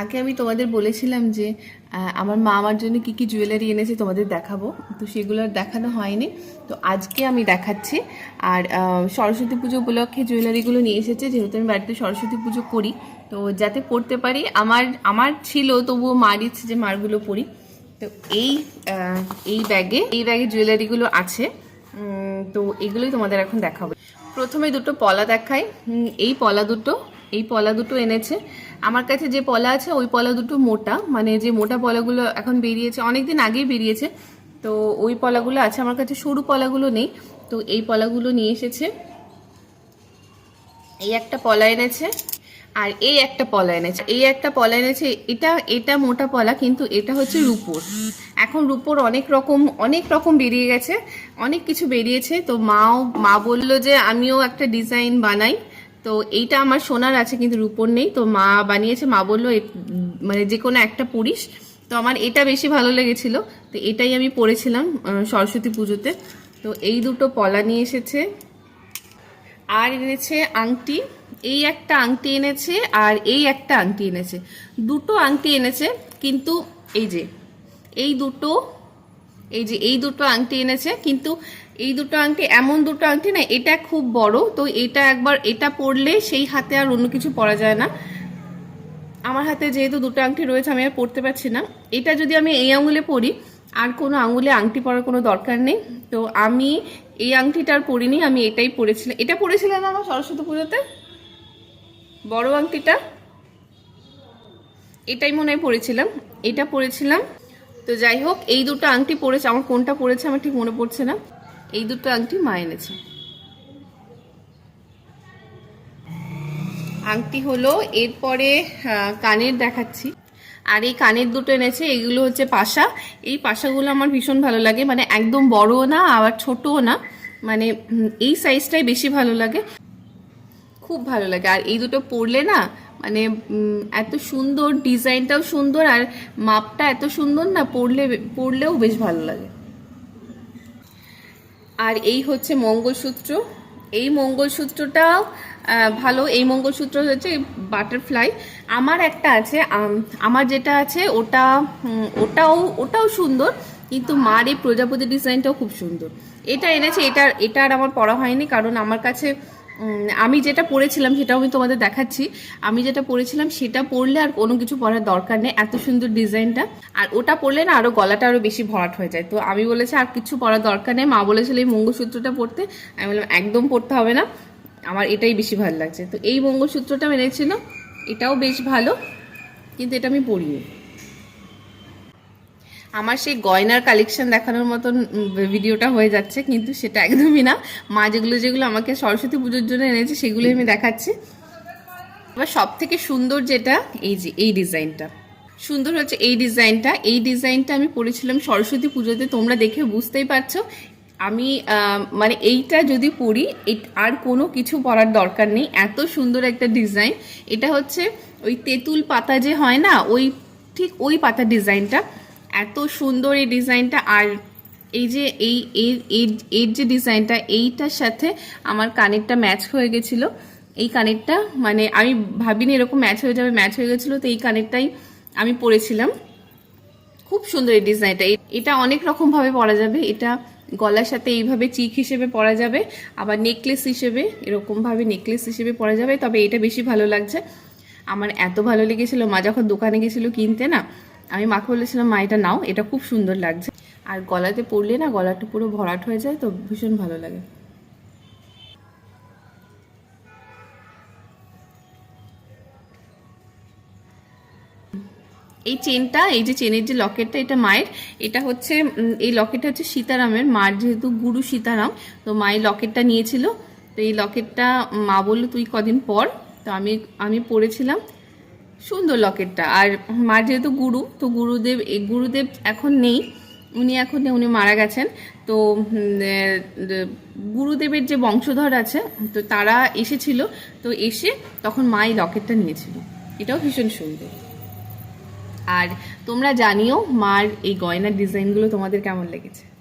আগে আমি তোমাদের বলেছিলাম যে আমার মা আমার জন্য কি কি জুয়েলারি এনেছে তোমাদের দেখাবো। তো সেগুলো দেখানো হয়নি। তো আজকে আমি দেখাচ্ছি। আর সরস্বতী পুজো উপলক্ষে জুয়েলারিগুলো নিয়ে এসেছে। যেহেতু আমি বাড়িতে সরস্বতী পুজো করি, তো যাতে পড়তে পারি, আমার আমার ছিল, তবুও মার ইচ্ছে যে মারগুলো পড়ি। তো এই এই ব্যাগে এই ব্যাগে জুয়েলারিগুলো আছে। তো এগুলোই তোমাদের এখন দেখাবো। প্রথমে দুটো পলা দেখাই। এই পলা দুটো, এই পলা দুটো এনেছে। আমার কাছে যে পলা আছে, ওই পলা দুটো মোটা। মানে যে মোটা পলাগুলো এখন বেরিয়েছে অনেক দিন আগেই বেরিয়েছে। তো ওই পলাগুলো আছে, আমার কাছে সরু পলাগুলো নেই। তো এই পলাগুলো নিয়ে এসেছে। এই একটা পলা এনেছে, আর এই একটা পলা এনেছে। এই একটা পলা এনেছে, এটা এটা মোটা পলা, কিন্তু এটা হচ্ছে রুপোর। এখন রুপোর অনেক রকম অনেক রকম বেরিয়ে গেছে, অনেক কিছু বেরিয়েছে। তো মাও, মা বলল যে, আমিও একটা ডিজাইন বানাই। তো এইটা আমার সোনার আছে, কিন্তু রুপোর নেই। তো মা বানিয়েছে, মা বলল মানে যে কোনো একটা পরিস তো আমার এটা বেশি ভালো লেগেছিল। তো এটাই আমি পরেছিলাম সরস্বতী পুজোতে। তো এই দুটো পলা নিয়ে এসেছে। আর এনেছে আংটি। এই একটা আংটি এনেছে আর এই একটা আংটি এনেছে। দুটো আংটি এনেছে, কিন্তু এই যে, এই দুটো, এই যে, এই দুটো আংটি এনেছে, কিন্তু এই দুটো আংটি, এমন দুটো আংটি না, এটা খুব বড়, তো এটা একবার এটা পরলে সেই হাতে আর অন্য কিছু পরা যায় না। আমার হাতে যেহেতু দুটো আংটি রয়েছে, আমি আর পরতে পারছি না। এটা যদি আমি এই আঙুলে পরি, আর কোনো আঙুলে আংটি পরার কোনো দরকার নেই। তো আমি এই আংটিটা আর পরিনি, আমি এটাই পরেছিলাম। এটা পরেছিলাম আমার সরস্বতী পুজোতে? বড় আংটিটা? এটাই মনে হয় পরেছিলাম। এটা পরেছিলাম। তো যাই হোক, এই দুটো আংটি পরেছে, আমার কোনটা পরেছে আমার ঠিক মনে পড়ছে না। এই দুটো আংটি মা এনেছে। আংটি হলো, এরপরে কানের দেখাচ্ছি। আর এই কানের দুটো এনেছে, এগুলো হচ্ছে পাশা। এই পাশাগুলো আমার ভীষণ ভালো লাগে মানে একদম বড়ও না, আবার ছোটও না। মানে এই সাইজটাই বেশি ভালো লাগে। খুব ভালো লাগে। আর এই দুটো পরলে না মানে এত সুন্দর, ডিজাইনটাও সুন্দর, আর মাপটা এত সুন্দর না, পরলে, পরলেও বেশ ভালো লাগে। আর এই হচ্ছে মঙ্গলসূত্র। এই মঙ্গলসূত্রটাও ভালো। এই মঙ্গলসূত্র হচ্ছে বাটারফ্লাই। আমার একটা আছে আমার যেটা আছে ওটা ওটাও ওটাও সুন্দর, কিন্তু মার এই প্রজাপতি ডিজাইনটাও খুব সুন্দর। এটা এনেছে এটা এটা আর আমার পড়া হয়নি, কারণ আমার কাছে আমি যেটা পড়েছিলাম সেটাও আমি তোমাদের দেখাচ্ছি। আমি যেটা পড়েছিলাম সেটা পরলে আর কোনো কিছু পরার দরকার নেই। এত সুন্দর ডিজাইনটা। আর ওটা পরলে না আরও গলাটা আরও বেশি ভরাট হয়ে যায়। তো আমি বলেছি আর কিছু পরার দরকার নেই। মা বলেছিল এই মঙ্গলসূত্রটা পরতে আমি বললাম, একদম পরতে হবে না। আমার এটাই বেশি ভালো লাগছে। তো এই মঙ্গলসূত্রটা এনেছিল এটাও বেশ ভালো। কিন্তু এটা আমি পরিনি আমার সেই গয়নার কালেকশন দেখানোর মতন ভিডিওটা হয়ে যাচ্ছে, কিন্তু সেটা একদমই না। মা যেগুলো যেগুলো আমাকে সরস্বতী পুজোর জন্য এনেছে সেগুলো আমি দেখাচ্ছি। এবার সব থেকে সুন্দর যেটা, এই যে, এই ডিজাইনটা সুন্দর হচ্ছে এই ডিজাইনটা এই ডিজাইনটা আমি পরেছিলাম সরস্বতী পুজোতে, তোমরা দেখে বুঝতেই পারছ। আমি মানে এইটা যদি পরি আর কোনো কিছু পরার দরকার নেই। এত সুন্দর একটা ডিজাইন এটা হচ্ছে ওই তেঁতুল পাতা যে হয় না, ওই ঠিক ওই পাতার ডিজাইনটা এত সুন্দর এই ডিজাইনটা আর এই যে এই এর যে ডিজাইনটা, এইটার সাথে আমার কানেরটা ম্যাচ হয়ে গেছিল। এই কানেরটা মানে আমি ভাবিনি এরকম ম্যাচ হয়ে যাবে, ম্যাচ হয়ে গেছিল, তো এই কানেরটাই আমি পরেছিলাম। খুব সুন্দর এই ডিজাইনটা। এটা অনেক রকমভাবে পরা যাবে। এটা গলার সাথে এইভাবে চিক হিসেবে পরা যাবে, আবার নেকলেস হিসেবে এরকমভাবে নেকলেস হিসেবে পরা যাবে, তবে এটা বেশি ভালো লাগছে। আমার এত ভালো লেগেছিলো, মা যখন দোকানে গেছিল কিনতে না আমি মাকে বলেছিলাম, মা, এটা নাও, এটা খুব সুন্দর লাগছে। আর গলাতে পরলে না, গলাটা পুরো ভরাট হয়ে যায়, তো ভীষণ ভালো লাগে। এই চেনটা, এই যে চেনের যে লকেটটা, এটা মায়ের, এটা হচ্ছে এই লকেটটা হচ্ছে সীতারামের। মার যেহেতু গুরু সীতারাম, তো মা এই লকেটটা নিয়েছিল। তো এই লকেটটা মা বলল, তুই কদিন পর? তো আমি আমি পড়েছিলাম সুন্দর লকেটটা। আর মার যেহেতু গুরু, তো গুরুদেব গুরুদেব এখন নেই। উনি এখন উনি মারা গেছেন। তো গুরুদেবের যে বংশধর আছে, তো তারা এসেছিল। তো এসে তখন মা এই লকেটটা নিয়েছিল। এটাও ভীষণ সুন্দর। আর তোমরা জানিও মার এই গয়নার ডিজাইনগুলো তোমাদের কেমন লেগেছে?